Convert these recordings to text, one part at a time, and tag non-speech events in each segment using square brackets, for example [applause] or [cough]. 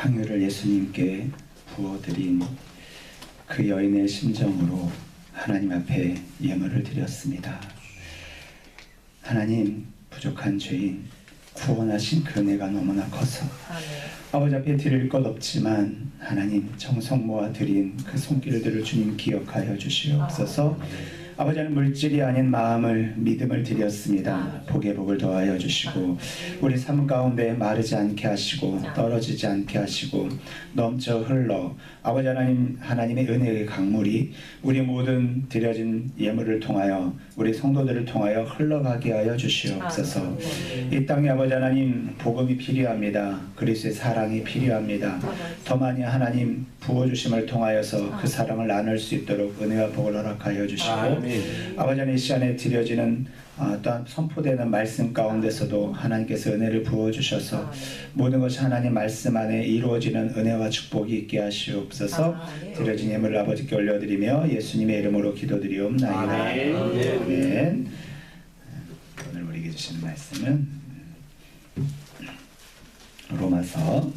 향유를 예수님께 부어드린 그 여인의 심정으로 하나님 앞에 예물을 드렸습니다. 하나님 부족한 죄인 구원하신 그 은혜가 너무나 커서 아멘. 아버지 앞에 드릴 것 없지만 하나님 정성 모아 드린 그 손길들을 주님 기억하여 주시옵소서 아 버지는 물질이 아닌 마음을 믿음을 드렸습니다. 복의 복을 더하여 주시고 우리 삶 가운데 마르지 않게 하시고 떨어지지 않게 하시고 넘쳐 흘러 아버지 하나님 하나님의 은혜의 강물이 우리 모든 드려진 예물을 통하여 우리 성도들을 통하여 흘러가게 하여 주시옵소서. 이 땅에 아버지 하나님 복음이 필요합니다. 그리스도의 사랑이 필요합니다. 더 많이 하나님 부어 주심을 통하여서 그 사랑을 나눌 수 있도록 은혜와 복을 허락하여 주시고 아버지 하나님 이 시간에 드려지는 아, 또한 선포되는 말씀 가운데서도 하나님께서 은혜를 부어주셔서 모든 것이 하나님 말씀 안에 이루어지는 은혜와 축복이 있게 하시옵소서 아멘. 드려진 예물을 아버지께 올려드리며 예수님의 이름으로 기도드리옵나이다. 아멘. 아멘. 오늘 우리에게 주시는 말씀은 로마서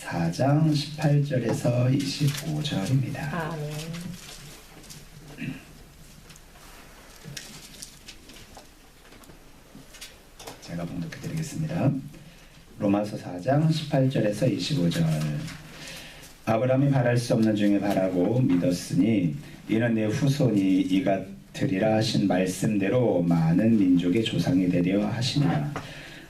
4장 18절에서 25절입니다. 아멘. 제가 봉독해 드리겠습니다. 로마서 4장 18절에서 25절. 아브라함이 바랄 수 없는 중에 바라고 믿었으니 이는 내 후손이 이가 되리라 하신 말씀대로 많은 민족의 조상이 되려 하시니라.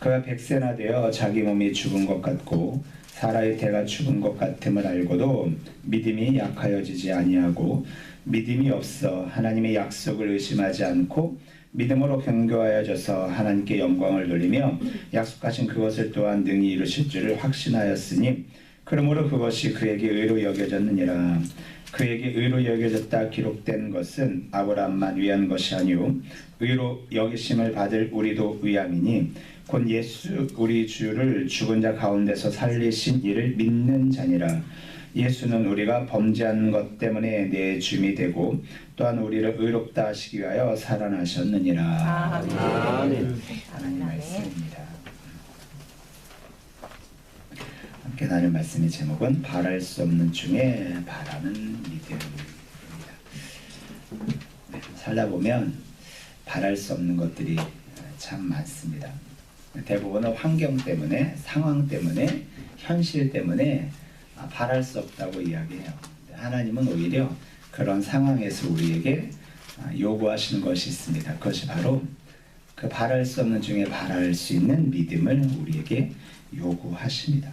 그가 백세나 되어 자기 몸이 죽은 것 같고 사라의 태가 죽은 것 같음을 알고도 믿음이 약하여지지 아니하고 믿음이 없어 하나님의 약속을 의심하지 않고 믿음으로 경고하여져서 하나님께 영광을 돌리며 약속하신 그것을 또한 능히 이루실 줄을 확신하였으니 그러므로 그것이 그에게 의로 여겨졌느니라. 그에게 의로 여겨졌다 기록된 것은 아브라함만 위한 것이 아니요 의로 여기심을 받을 우리도 위함이니 곧 예수 우리 주를 죽은 자 가운데서 살리신 이를 믿는 자니라 예수는 우리가 범죄한 것 때문에 내 주임이 되고 또한 우리를 의롭다 하시기 위하여 살아나셨느니라. 아멘. 아멘. 하나님 말씀입니다. 함께 나눌 말씀의 제목은 바랄 수 없는 중에 바라는 믿음입니다. 네, 살다 보면 바랄 수 없는 것들이 참 많습니다. 대부분은 환경 때문에, 상황 때문에, 현실 때문에 아, 바랄 수 없다고 이야기해요. 하나님은 오히려 그런 상황에서 우리에게 아, 요구하시는 것이 있습니다. 그것이 바로 그 바랄 수 없는 중에 바랄 수 있는 믿음을 우리에게 요구하십니다.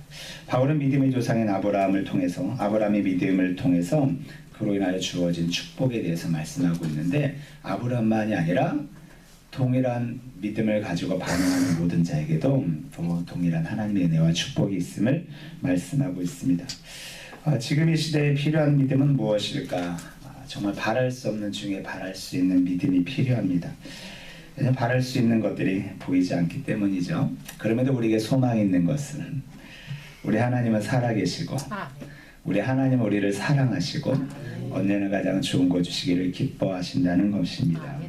바울은 믿음의 조상인 아브라함을 통해서 아브라함의 믿음을 통해서 그로 인하여 주어진 축복에 대해서 말씀하고 있는데 아브라함만이 아니라 동일한 믿음을 가지고 반응하는 모든 자에게도 또 동일한 하나님의 은혜와 축복이 있음을 말씀하고 있습니다. 아, 지금 이 시대에 필요한 믿음은 무엇일까? 아, 정말 바랄 수 없는 중에 바랄 수 있는 믿음이 필요합니다. 왜냐하면 바랄 수 있는 것들이 보이지 않기 때문이죠. 그럼에도 우리에게 소망이 있는 것은 우리 하나님은 살아계시고 아멘. 우리 하나님은 우리를 사랑하시고 언제나 가장 좋은 거 주시기를 기뻐하신다는 것입니다.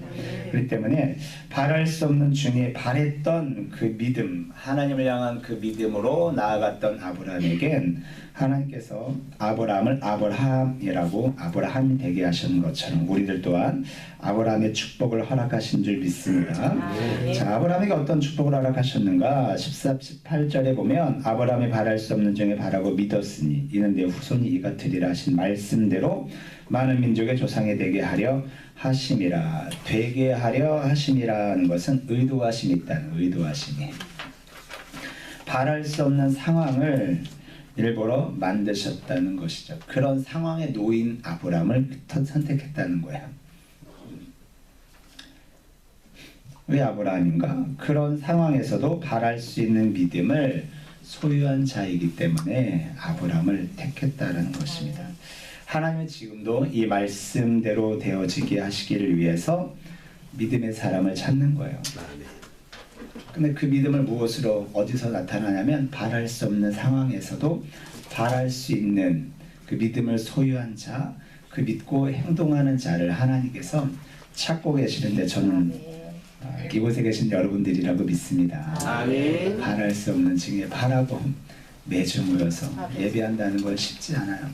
그렇기 때문에 바랄 수 없는 중에 바랬던 그 믿음, 하나님을 향한 그 믿음으로 나아갔던 아브라함에겐 하나님께서 아브라함을 아브라함이라고 아브라함이 되게 하시는 것처럼 우리들 또한 아브라함의 축복을 허락하신 줄 믿습니다. 아멘. 자, 아브라함에게 어떤 축복을 허락하셨는가? 14, 18절에 보면 아브라함이 바랄 수 없는 중에 바라고 믿었으니 이는 내 후손이 이가 되리라 하신 말씀대로 많은 민족의 조상이 되게 하려 하심이라 되게 하려 하심이라는 것은 의도하심이 있다는 의도하심이 바랄 수 없는 상황을 일부러 만드셨다는 것이죠. 그런 상황에 놓인 아브라함을 선택했다는 거예요. 왜 아브라함인가? 그런 상황에서도 바랄 수 있는 믿음을 소유한 자이기 때문에 아브라함을 택했다는 것입니다. 하나님은 지금도 이 말씀대로 되어지게 하시기를 위해서 믿음의 사람을 찾는 거예요. 근데 그 믿음을 무엇으로 어디서 나타나냐면 바랄 수 없는 상황에서도 바랄 수 있는 그 믿음을 소유한 자, 그 믿고 행동하는 자를 하나님께서 찾고 계시는데 저는 아멘. 아, 이곳에 계신 여러분들이라고 믿습니다. 아멘. 바랄 수 없는 층에 바라고 매주 모여서 아멘. 예배한다는 건 쉽지 않아요.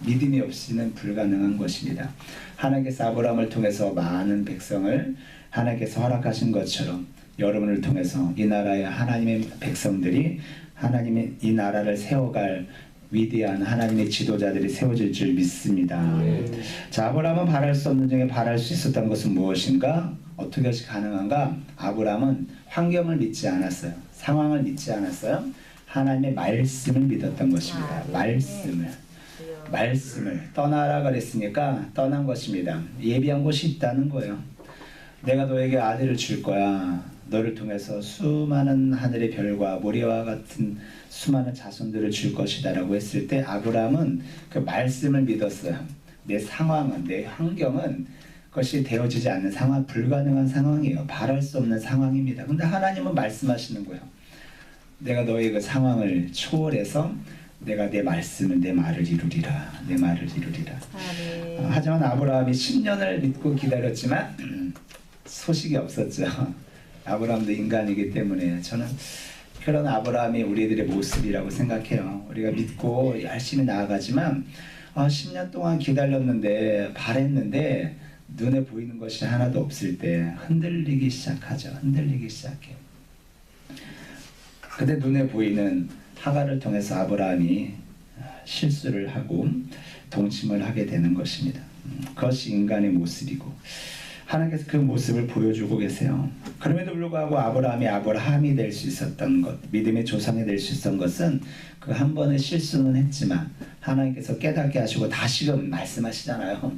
믿음이 없이는 불가능한 것입니다. 하나님께서 아브라함을 통해서 많은 백성을 하나님께서 허락하신 것처럼 여러분을 통해서 이 나라의 하나님의 백성들이 하나님의 이 나라를 세워갈 위대한 하나님의 지도자들이 세워질 줄 믿습니다. 자, 아브라함은 바랄 수 없는 중에 바랄 수 있었던 것은 무엇인가? 어떻게 것이 가능한가? 아브라함은 환경을 믿지 않았어요. 상황을 믿지 않았어요. 하나님의 말씀을 믿었던 것입니다. 아, 네. 말씀을. 말씀을 떠나라 그랬으니까 떠난 것입니다. 예비한 곳이 있다는 거예요. 내가 너에게 아들을 줄 거야. 너를 통해서 수많은 하늘의 별과 모래와 같은 수많은 자손들을 줄 것이다라고 했을 때 아브라함은 그 말씀을 믿었어요. 내 상황은 내 환경은 그것이 되어지지 않는 상황 불가능한 상황이에요. 바랄 수 없는 상황입니다. 근데 하나님은 말씀하시는 거예요. 내가 너의 그 상황을 초월해서 내가 내 말씀을 내 말을 이루리라 내 말을 이루리라 아멘. 어, 하지만 아브라함이 10년을 믿고 기다렸지만 음, 소식이 없었죠 아브라함도 인간이기 때문에 저는 그런 아브라함이 우리들의 모습이라고 생각해요. 우리가 믿고 열심히 나아가지만 어, 10년 동안 기다렸는데 바랬는데 눈에 보이는 것이 하나도 없을 때 흔들리기 시작하죠. 흔들리기 시작해요. 근데 눈에 보이는 하가를 통해서 아브라함이 실수를 하고 동침을 하게 되는 것입니다. 음, 그것이 인간의 모습이고 하나님께서 그 모습을 보여주고 계세요. 그럼에도 불구하고 아브라함이 아브라함이 될 수 있었던 것, 믿음의 조상이 될 수 있었던 것은 그 한 번의 실수는 했지만 하나님께서 깨닫게 하시고 다시금 말씀하시잖아요.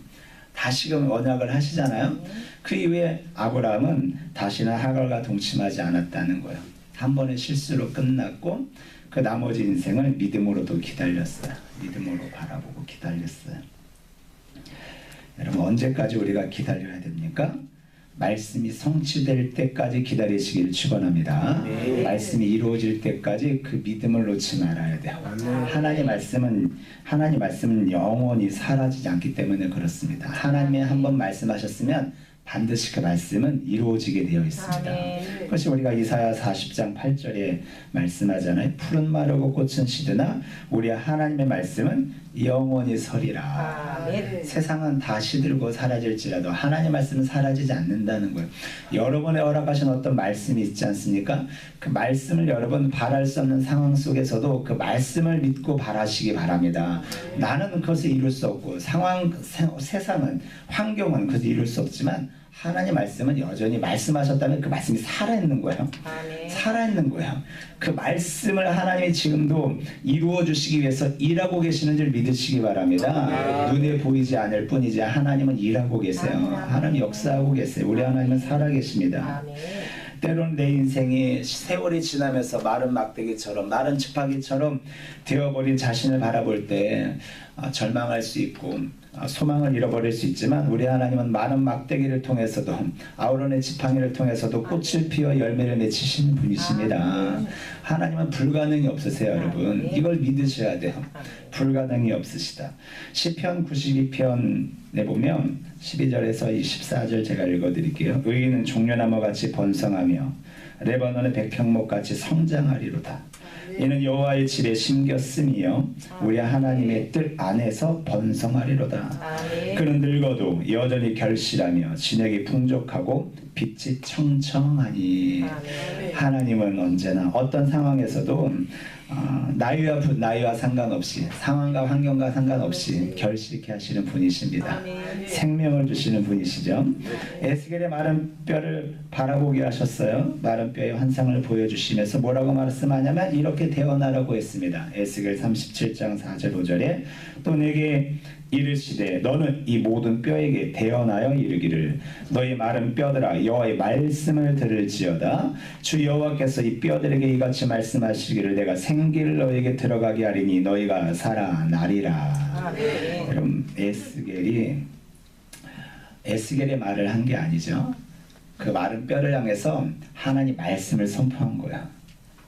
다시금 언약을 하시잖아요. 그 이후에 아브라함은 다시는 하갈과 동침하지 않았다는 거예요. 한 번의 실수로 끝났고 그 나머지 인생을 믿음으로도 기다렸어요. 믿음으로 바라보고 기다렸어요. 여러분 언제까지 우리가 기다려야 됩니까? 말씀이 성취될 때까지 기다리시기를 축원합니다. 네. 말씀이 이루어질 때까지 그 믿음을 놓지 말아야 돼요. 하나님 말씀은 하나님 말씀은 영원히 사라지지 않기 때문에 그렇습니다. 하나님이 한 번 말씀하셨으면 반드시 그 말씀은 이루어지게 되어 있습니다. 그것이 우리가 이사야 40장 8절에 말씀하잖아요. 푸른 마르고 꽃은 시드나 우리 하나님의 말씀은 영원히 서리라. 아멘. 세상은 다 시 들고 사라질지라도 하나님 말씀은 사라지지 않는다는 거예요. 여러분의 허락하신 어떤 말씀이 있지 않습니까? 그 말씀을 여러분 바랄 수 없는 상황 속에서도 그 말씀을 믿고 바라시기 바랍니다. 나는 그것을 이룰 수 없고 상황 세, 세상은 환경은 그것을 이룰 수 없지만 하나님 말씀은 여전히 말씀하셨다면 그 말씀이 살아있는 거예요. 아멘. 살아있는 거예요. 그 말씀을 하나님이 지금도 이루어 주시기 위해서 일하고 계시는 줄 믿으시기 바랍니다. 눈에 보이지 않을 뿐이지 하나님은 일하고 계세요. 하나님 역사하고 계세요. 우리 하나님은 살아 계십니다. 아멘. 때로는 내 인생이 세월이 지나면서 마른 막대기처럼 마른 지팡이처럼 되어버린 자신을 바라볼 때 아, 절망할 수 있고 아, 소망을 잃어버릴 수 있지만 우리 하나님은 마른 막대기를 통해서도 아우론의 지팡이를 통해서도 꽃을 피워 열매를 맺히시는 분이십니다. 하나님은 불가능이 없으세요, 여러분. 이걸 믿으셔야 돼요. 불가능이 없으시다. 시편 92편에 보면 12절에서 24절 제가 읽어드릴게요. 의인은 종려나무 같이 번성하며 레바논의 백향목 같이 성장하리로다. 이는 여호와의 집에 심겼음이요 우리 하나님의 뜻 안에서 번성하리로다. 그는 늙어도 여전히 결실하며 진액이 풍족하고 빛이 청청하니. 하나님은 언제나 어떤 상황에서도 어, 나이와 부- 나이와 상관없이 상황과 환경과 상관없이 결실케 하시는 분이십니다. 아멘. 생명을 주시는 분이시죠. 에스겔의 마른 뼈를 바라보게 하셨어요. 마른 뼈의 환상을 보여주시면서 뭐라고 말씀하냐면 이렇게 태어나라고 했습니다. 에스겔 37장 4절 5절에 또 내게 이르시되 너는 이 모든 뼈에게 태어나여 이르기를 너희 마른 뼈들아 여호와의 말씀을 들을지어다 주 여호와께서 이 뼈들에게 이같이 말씀하시기를 내가 생기를 너에게 들어가게 하리니 너희가 살아나리라 아멘. 여러분 에스겔이 에스겔의 말을 한 게 아니죠. 그 마른 뼈를 향해서 하나님 말씀을 선포한 거야.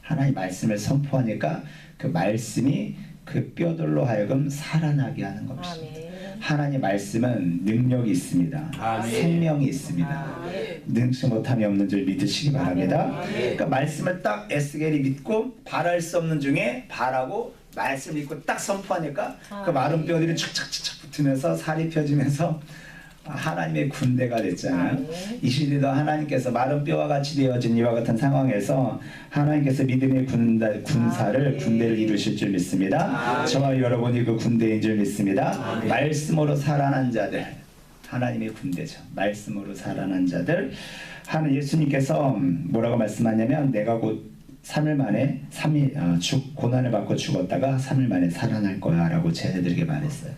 하나님 말씀을 선포하니까 그 말씀이 그 뼈들로 하여금 살아나게 하는 것입니다. 아멘. 하나님 말씀은 능력이 있습니다. 아멘. 생명이 있습니다. 능치 못함이 없는 줄 믿으시기 바랍니다. 아멘. 그러니까 말씀을 딱 에스겔이 믿고 바랄 수 없는 중에 바라고 말씀 읽고 딱 선포하니까 그 아, 마른 네. 뼈들이 축착축착 붙으면서 살이 펴지면서 하나님의 군대가 됐잖아요. 아, 네. 이 시대도 하나님께서 마른 뼈와 같이 되어진 이와 같은 상황에서 하나님께서 믿음의 군다, 군사를 아, 네. 군대를 이루실 줄 믿습니다. 저와 여러분이 그 군대인 줄 믿습니다. 말씀으로 살아난 자들 하나님의 군대죠. 말씀으로 살아난 자들 하는 예수님께서 뭐라고 말씀하냐면 내가 곧 3일 만에 3일 어, 죽 고난을 받고 죽었다가 3일 만에 살아날 거야 라고 제자들에게 말했어요.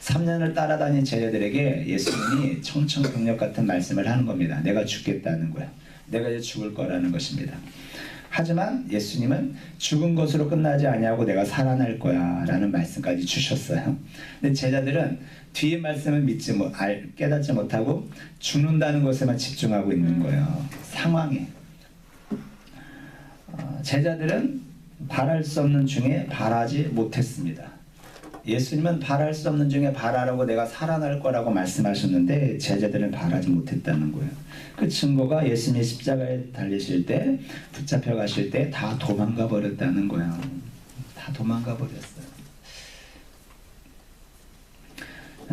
3년을 따라다닌 제자들에게 예수님이 청천벽력 같은 말씀을 하는 겁니다. 내가 죽겠다는 거야. 내가 이제 죽을 거라는 것입니다. 하지만 예수님은 죽은 것으로 끝나지 아니하고 내가 살아날 거야 라는 말씀까지 주셨어요. 근데 제자들은 뒤의 말씀을 믿지 못, 알, 깨닫지 못하고 죽는다는 것에만 집중하고 있는 거예요. 상황에. 어, 제자들은 바랄 수 없는 중에 바라지 못했습니다. 예수님은 바랄 수 없는 중에 바라라고 내가 살아날 거라고 말씀하셨는데 제자들은 바라지 못했다는 거예요. 그 증거가 예수님이 십자가에 달리실 때 붙잡혀 가실 때 다 도망가 버렸다는 거예요. 다 도망가 버렸어요.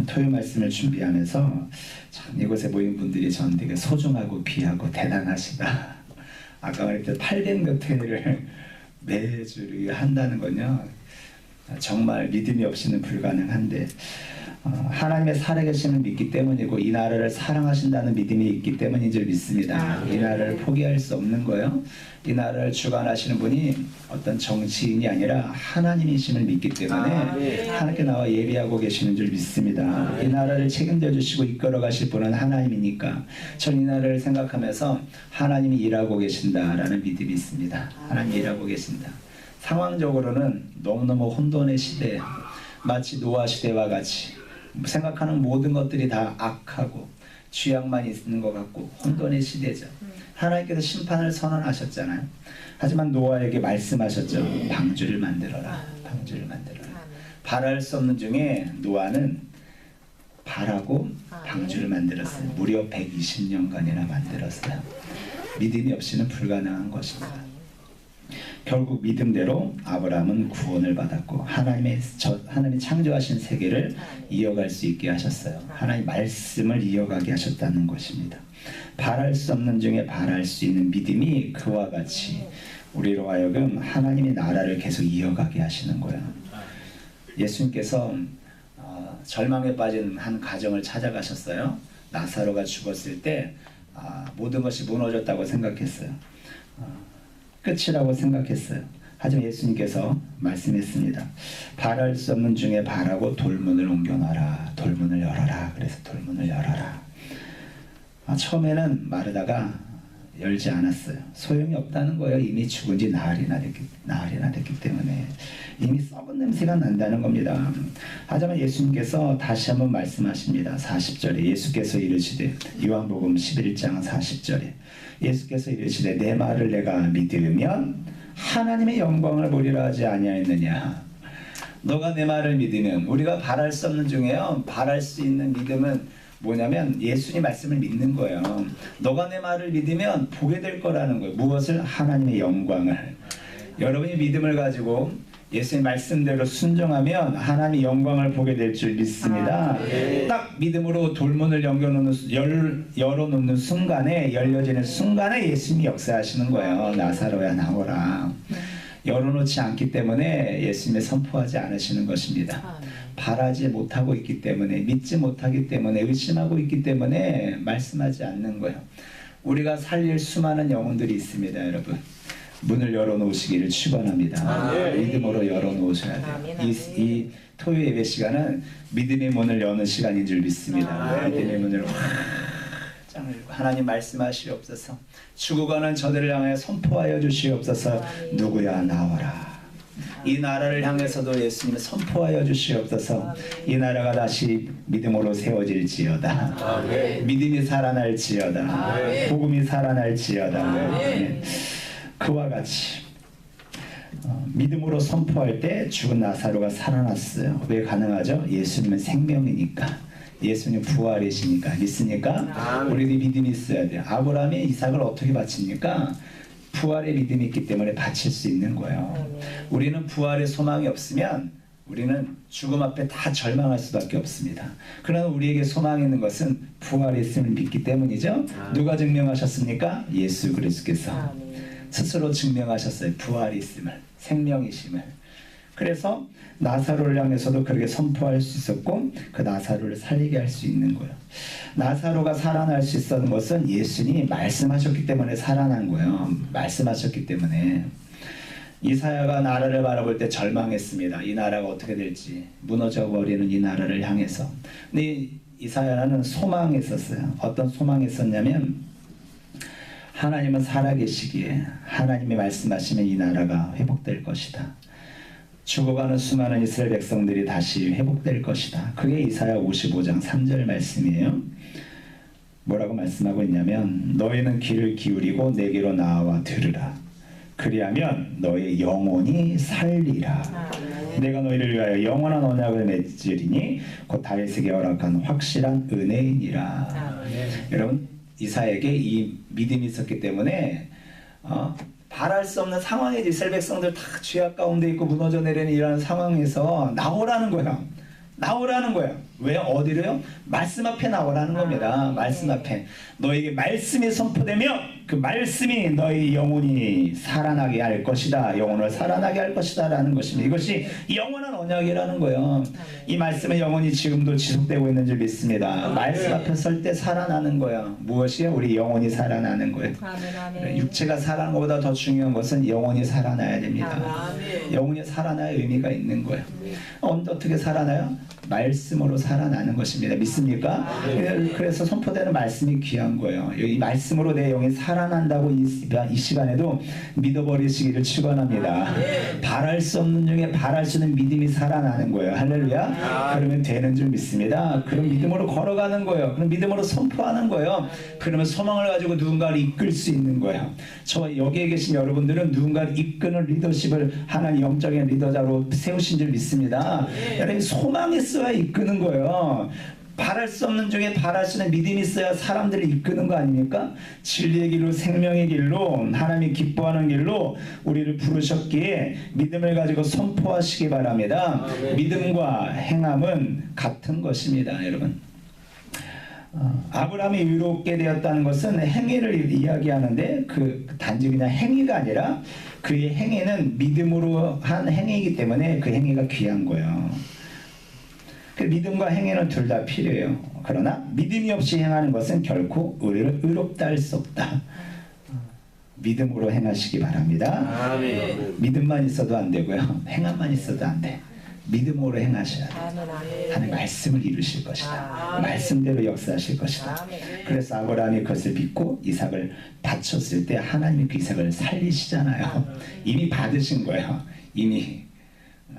토요 말씀을 준비하면서 참 이곳에 모인 분들이 전 되게 소중하고 귀하고 대단하시다. 아까 말했듯 800몇 회를 매주 한다는 건요. 정말 믿음이 없이는 불가능한데 어, 하나님의 살아계심을 믿기 때문이고 이 나라를 사랑하신다는 믿음이 있기 때문인 줄 믿습니다. 이 나라를 포기할 수 없는 거요. 이 나라를 주관하시는 분이 어떤 정치인이 아니라 하나님이심을 믿기 때문에 하나님께 나와 예배하고 계시는 줄 믿습니다. 이 나라를 책임져 주시고 이끌어 가실 분은 하나님이니까 전 이 나라를 생각하면서 하나님이 일하고 계신다라는 믿음이 있습니다. 하나님 일하고 계신다. 상황적으로는 너무너무 혼돈의 시대, 마치 노아 시대와 같이 생각하는 모든 것들이 다 악하고 죄악만 있는 것 같고 혼돈의 시대죠. 하나님께서 심판을 선언하셨잖아요. 하지만 노아에게 말씀하셨죠. 방주를 만들어라. 방주를 만들어라. 바랄 수 없는 중에 노아는 바라고 방주를 만들었어요. 무려 120년간이나 만들었어요. 믿음이 없이는 불가능한 것입니다. 결국 믿음대로 아브라함은 구원을 받았고 하나님의 저, 하나님이 창조하신 세계를 이어갈 수 있게 하셨어요. 하나님 말씀을 이어가게 하셨다는 것입니다. 바랄 수 없는 중에 바랄 수 있는 믿음이 그와 같이 우리로 하여금 하나님의 나라를 계속 이어가게 하시는 거예요. 예수님께서 어, 절망에 빠진 한 가정을 찾아가셨어요. 나사로가 죽었을 때 아, 모든 것이 무너졌다고 생각했어요. 어, 끝이라고 생각했어요. 하지만 예수님께서 말씀했습니다. 바랄 수 없는 중에 바라고 돌문을 옮겨놔라. 돌문을 열어라. 그래서 돌문을 열어라. 아, 처음에는 마르다가 열지 않았어요. 소용이 없다는 거예요. 이미 죽은 지 나흘이나 됐기, 나흘이나 됐기 때문에 이미 썩은 냄새가 난다는 겁니다. 하지만 예수님께서 다시 한번 말씀하십니다. 40절에 예수께서 이르시되 요한복음 11장 40절에 예수께서 이르시되 내 말을 내가 믿으면 하나님의 영광을 보리라 하지 아니하였느냐. 너가 내 말을 믿으면 우리가 바랄 수 없는 중에요. 바랄 수 있는 믿음은 뭐냐면 예수님 말씀을 믿는 거예요. 너가 내 말을 믿으면 보게 될 거라는 거예요. 무엇을 하나님의 영광을. 여러분이 믿음을 가지고 예수님 말씀대로 순종하면 하나님의 영광을 보게 될 줄 믿습니다. 딱 믿음으로 돌문을 열어놓는, 열, 열어놓는 순간에 열려지는 순간에 예수님이 역사하시는 거예요. 나사로야 나오라. 열어놓지 않기 때문에 예수님이 선포하지 않으시는 것입니다. 바라지 못하고 있기 때문에 믿지 못하기 때문에 의심하고 있기 때문에 말씀하지 않는 거예요. 우리가 살릴 수많은 영혼들이 있습니다, 여러분. 문을 열어놓으시기를 축원합니다. 믿음으로 열어놓으셔야 돼요. 이, 이 토요 예배 시간은 믿음의 문을 여는 시간인 줄 믿습니다. 믿음의 문을 확 열고 하나님 말씀하시옵소서. 죽어가는 저들을 향해 선포하여 주시옵소서. 누구야 나와라. 이 나라를 향해서도 예수님 선포하여 주시옵소서. 이 나라가 다시 믿음으로 세워질지어다. 믿음이 살아날지어다. 복음이 살아날지어다. 네. 그와 같이 어, 믿음으로 선포할 때 죽은 나사로가 살아났어요. 왜 가능하죠? 예수님은 생명이니까. 예수님 부활이시니까 믿습니까? 우리도 믿음이 있어야 돼요. 아브라함이 이삭을 어떻게 바칩니까? 부활의 믿음이 있기 때문에 바칠 수 있는 거예요. 우리는 부활의 소망이 없으면 우리는 죽음 앞에 다 절망할 수밖에 없습니다. 그러나 우리에게 소망이 있는 것은 부활이 있음을 믿기 때문이죠. 누가 증명하셨습니까? 예수 그리스도께서 아멘. 스스로 증명하셨어요. 부활이 있음을, 생명이심을. 그래서 나사로를 향해서도 그렇게 선포할 수 있었고 그 나사로를 살리게 할 수 있는 거예요. 나사로가 살아날 수 있었던 것은 예수님이 말씀하셨기 때문에 살아난 거예요. 말씀하셨기 때문에 이사야가 나라를 바라볼 때 절망했습니다. 이 나라가 어떻게 될지 무너져 버리는 이 나라를 향해서. 근데 이 이사야는 소망이 있었어요. 어떤 소망이 있었냐면 하나님은 살아계시기에 하나님이 말씀하시면 이 나라가 회복될 것이다. 죽어가는 수많은 이스라엘 백성들이 다시 회복될 것이다. 그게 이사야 55장 3절 말씀이에요. 뭐라고 말씀하고 있냐면 너희는 귀를 기울이고 내게로 나와 들으라. 그리하면 너희 영혼이 살리라. 내가 너희를 위하여 영원한 언약을 맺으리니 곧 다윗에게 허락한 확실한 은혜이니라. 아멘. 여러분 이사에게 이 믿음이 있었기 때문에 어, 바랄 수 없는 상황에 이스라엘 백성들 다 죄악 가운데 있고 무너져 내리는 이런 상황에서 나오라는 거예요. 나오라는 거예요. 왜 어디로요? 말씀 앞에 나오라는 겁니다. 아, 말씀 네. 앞에 너에게 말씀이 선포되며 그 말씀이 너희 영혼이 살아나게 할 것이다. 영혼을 살아나게 할 것이다 라는 것입니다. 이것이 영원한 언약이라는 거예요. 이 말씀은 영원히 지금도 지속되고 있는 줄 믿습니다. 말씀 앞에 설 때 살아나는 거야. 무엇이요? 우리 영혼이 살아나는 거예요. 육체가 살아나는 것보다 더 중요한 것은 영혼이 살아나야 됩니다. 영혼이 살아나야 의미가 있는 거예요. 어, 어떻게 살아나요? 말씀으로 살아나는 것입니다. 믿습니까? 그래서 선포되는 말씀이 귀한 거예요. 이 말씀으로 내 영이 살아난다고 이, 시간- 이 시간에도 믿어버리시기를 축원합니다. 바랄 수 없는 중에 바랄 수 있는 믿음이 살아나는 거예요. 할렐루야. 그러면 되는 줄 믿습니다. 그럼 믿음으로 걸어가는 거예요. 그럼 믿음으로 선포하는 거예요. 그러면 소망을 가지고 누군가를 이끌 수 있는 거예요. 저 여기에 계신 여러분들은 누군가를 이끄는 리더십을 하나님 영적인 리더자로 세우신 줄 믿습니다. 여러분 소망이 있어야 이끄는 거예요. 바랄 수 없는 중에 바랄 수 있는 믿음이 있어야 사람들을 이끄는 거 아닙니까? 진리의 길로 생명의 길로 하나님이 기뻐하는 길로 우리를 부르셨기에 믿음을 가지고 선포하시기 바랍니다. 믿음과 행함은 같은 것입니다, 여러분. 어, 아브라함이 의롭게 되었다는 것은 행위를 이야기하는데 그 단지 그냥 행위가 아니라 그의 행위는 믿음으로 한 행위이기 때문에 그 행위가 귀한 거예요. 그 믿음과 행위는 둘 다 필요해요. 그러나 믿음이 없이 행하는 것은 결코 우리를 의롭다 할 수 없다. 믿음으로 행하시기 바랍니다. 아멘. 믿음만 있어도 안 되고요. 행함만 있어도 안 돼. 믿음으로 행하셔야 돼. 하나님 말씀을 이루실 것이다. 아, 말씀대로 역사하실 것이다. 아멘. 그래서 아브라함이 그것을 믿고 이삭을 바쳤을 때 하나님이 그 이삭을 살리시잖아요. 이미 받으신 거예요. 이미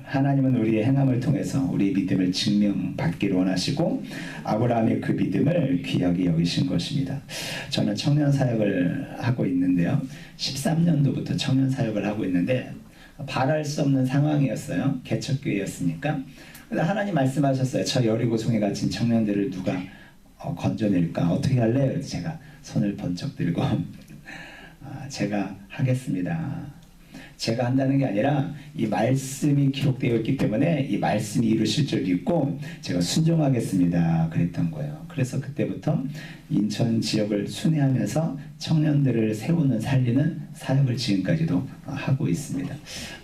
하나님은 우리의 행함을 통해서 우리의 믿음을 증명받기를 원하시고 아브라함의 그 믿음을 귀하게 여기신 것입니다. 저는 청년 사역을 하고 있는데요. 13년도부터 청년 사역을 하고 있는데 바랄 수 없는 상황이었어요. 개척교회였으니까. 근데 하나님 말씀하셨어요. 저 여리고성에 갇힌 청년들을 누가 어, 건져낼까 어떻게 할래요? 제가 손을 번쩍 들고 [laughs] 아, 제가 하겠습니다. 제가 한다는 게 아니라 이 말씀이 기록되어 있기 때문에 이 말씀이 이루실 줄 믿고 제가 순종하겠습니다. 그랬던 거예요. 그래서 그때부터 인천 지역을 순회하면서 청년들을 세우는 살리는 사역을 지금까지도 어, 하고 있습니다.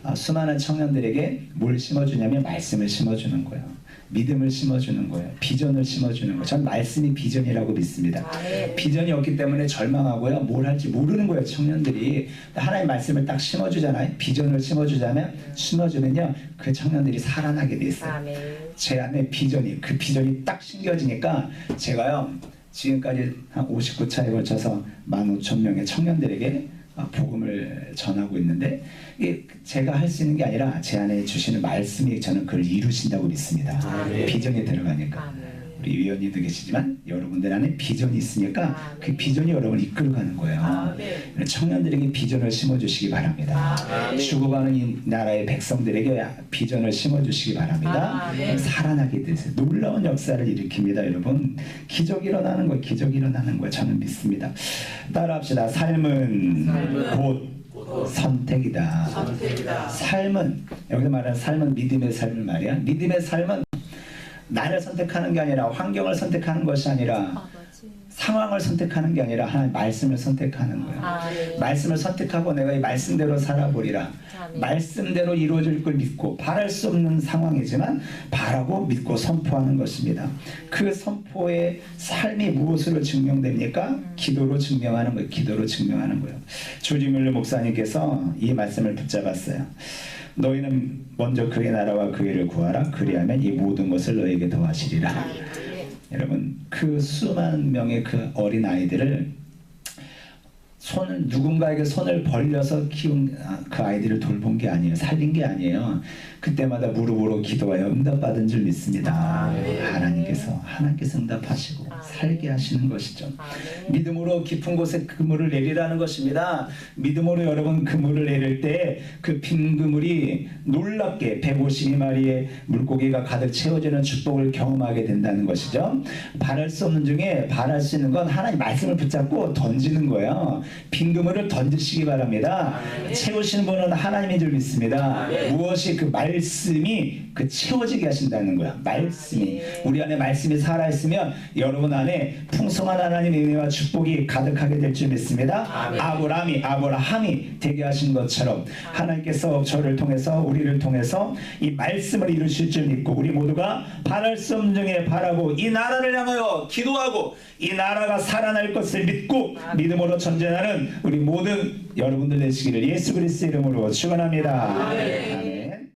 아, 수많은 청년들에게 뭘 심어주냐면 말씀을 심어주는 거예요. 믿음을 심어주는 거예요. 비전을 심어주는 거예요. 전 말씀이 비전이라고 믿습니다. 아멘. 비전이 없기 때문에 절망하고요. 뭘 할지 모르는 거예요. 청년들이 하나님 말씀을 딱 심어주잖아요. 비전을 심어주자면 심어주면요. 그 청년들이 살아나게 돼 있어요. 아멘. 제 안에 비전이 그 비전이 딱 심겨지니까 제가요 지금까지 한 59차에 걸쳐서 15,000명의 청년들에게 아, 복음을 전하고 있는데 이게 제가 할 수 있는 게 아니라 제 안에 주시는 말씀이 저는 그걸 이루신다고 믿습니다. 아멘. 비전이 들어가니까. 아멘. 우리 위원님도 계시지만 여러분들 안에 비전이 있으니까 아멘. 그 비전이 여러분을 이끌어가는 거예요. 아멘. 청년들에게 비전을 심어주시기 바랍니다. 아멘. 죽어가는 이 나라의 백성들에게 비전을 심어주시기 바랍니다. 아멘. 살아나게 되세요. 놀라운 역사를 일으킵니다, 여러분. 기적 일어나는 거, 기적 일어나는 거 저는 믿습니다. 따라합시다. 삶은, 삶은 곧 선택이다. 선택이다. 삶은 여기서 말하는 삶은 믿음의 삶을 말이야. 믿음의 삶은 나를 선택하는 게 아니라 환경을 선택하는 것이 아니라. 상황을 선택하는 게 아니라 하나님 말씀을 선택하는 거야. 아멘. 말씀을 선택하고 내가 이 말씀대로 살아보리라. 아멘. 말씀대로 이루어질 걸 믿고 바랄 수 없는 상황이지만 바라고 믿고 선포하는 것입니다. 그 선포의 삶이 무엇으로 증명됩니까? 기도로 증명하는 거예요. 기도로 증명하는 거예요. 조지밀러 목사님께서 이 말씀을 붙잡았어요. 너희는 먼저 그의 나라와 그 일을 구하라. 그리하면 이 모든 것을 너에게 더하시리라. 여러분 그 수많은 명의 그 어린 아이들을 손을 누군가에게 손을 벌려서 키운 아, 그 아이들을 돌본 게 아니에요. 살린 게 아니에요 그때마다 무릎으로 기도하여 응답받은 줄 믿습니다 하나님께서 하나님께서 응답하시고 살게 하시는 것이죠 아멘. 믿음으로 깊은 곳에 그물을 내리라는 것입니다. 믿음으로 여러분 그물을 내릴 때 그 빈 그물이 놀랍게 152마리의 물고기가 가득 채워지는 축복을 경험하게 된다는 것이죠. 바랄 수 없는 중에 바랄 수 있는 건 하나님 말씀을 붙잡고 던지는 거예요. 빈 그물을 던지시기 바랍니다. 채우시는 분은 하나님인 줄 믿습니다. 무엇이 그말 씀이 그 채워지게 하신다는 거야. 말씀이 우리 안에 말씀이 살아 있으면 여러분 안에 풍성한 하나님의 은혜와 축복이 가득하게 될 줄 믿습니다. 아브라함이 아브라함이 되게 하신 것처럼 하나님께서 저를 통해서 우리를 통해서 이 말씀을 이루실 줄 믿고 우리 모두가 바랄 수 없는 중에 바라고 이 나라를 향하여 기도하고 이 나라가 살아날 것을 믿고 믿음으로 전쟁하는 우리 모든 여러분들 되시기를 예수 그리스도 이름으로 축원합니다. 아멘.